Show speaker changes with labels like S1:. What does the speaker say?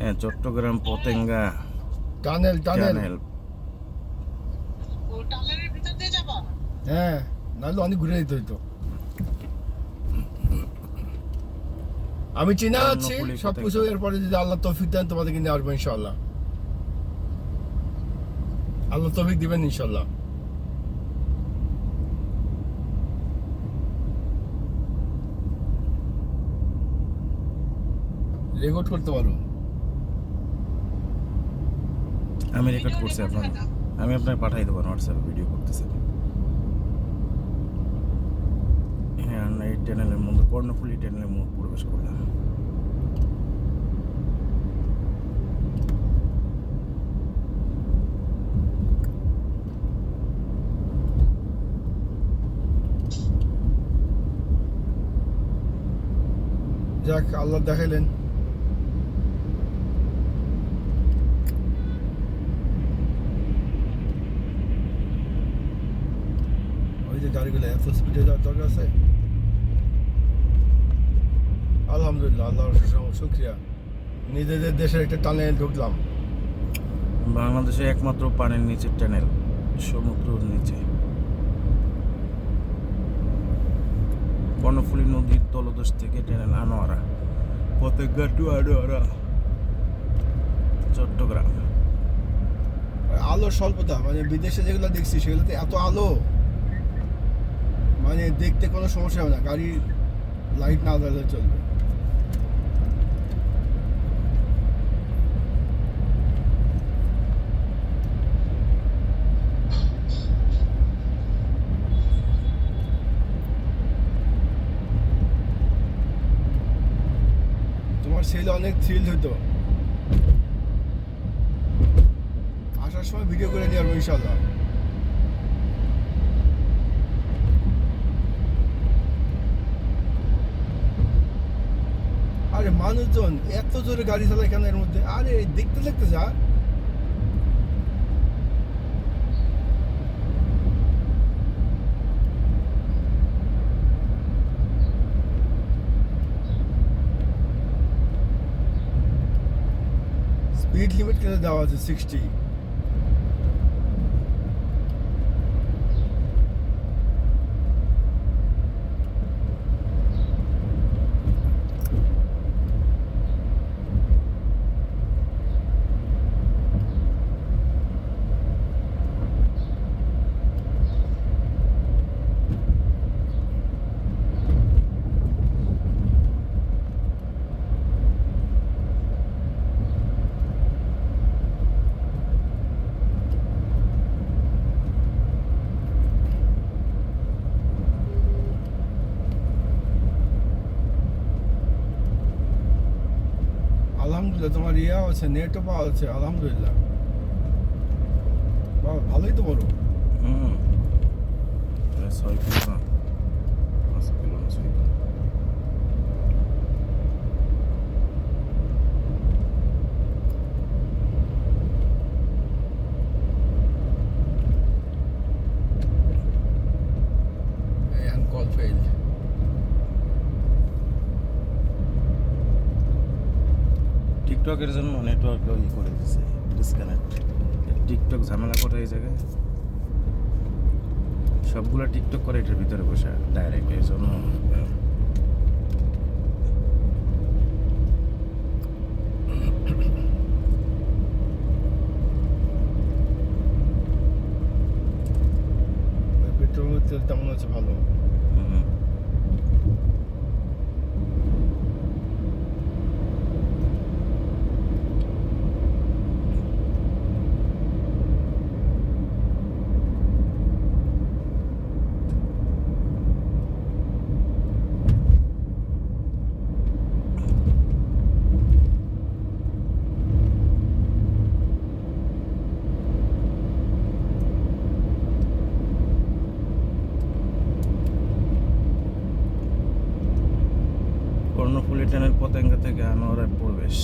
S1: হ্যাঁ Chittagong Patenga.
S2: Tunnel tunnel. হ্যাঁ নাহলে অনেক ঘুরে দিতে হইতো। আমি চিনা আছি সব কিছু এরপরে যদি আল্লাহ তৌফিক দেন তোমাদেরকে নিয়ে আসব ইনশাল্লাহ আল্লাহ তৌফিক দিবেন ইনশাল্লাহ রেকর্ড করতে পারো।
S1: আমি রেকর্ড করছি আপনার। আমি আপনাকে পাঠাই দেবো হোয়াটসঅ্যাপে ভিডিও করতেছি। হ্যাঁ এই চ্যানেলের মধ্যে, কর্ণফুলি চ্যানেলের মধ্যে প্রবেশ করলাম।
S2: যাক, আল্লাহ দেখাইলেন। গাড়িগুলো এত স্পিডে যাওয়ার দরকার আছে আলহামদুলিল্লাহ আল্লাহর শুক্রিয়া নিজেদের দেশের একটা টানে ঢুকলাম
S1: বাংলাদেশে একমাত্র পানির নিচের চ্যানেল সমুদ্রের নিচে কর্ণফুলী নদীর তলদেশ থেকে চ্যানেল আনোয়ারা পতেঙ্গা টু আনোয়ারা চট্টগ্রাম
S2: আলো স্বল্পতা মানে বিদেশে যেগুলো দেখছি সেগুলোতে এত আলো মানে দেখতে কোনো সমস্যা হবে না। গাড়ির লাইট না জ্বাললে চলবে। তোমার ছেলে অনেক থ্রিল হতো। আসার সময় ভিডিও করে আসব ইনশাল্লাহ আরে মানুষজন এত জোরে গাড়ি চালায় কেন এর মধ্যে? আরে, দেখতে দেখতে যা। স্পিড লিমিট কিন্তু দেওয়া আছে? সিক্সটি আলহামদুলিল্লাহ তোমার ইয়া আছে নেটও পাওয়া আছে আলহামদুলিল্লাহ। ভালোই তো বলো।
S1: হুম। টিকটকের জন্য নেটওয়ার্ক ই করে দিছে ডিসকানেক্ট টিকটক ঝামেলা করে এই জায়গায়। সবগুলো টিকটক করে এটার ভিতরে বসে ডাইরেক্ট এই জন্য ট্রেনের পতেঙ্গা থেকে আনোয়ারের প্রবেশ।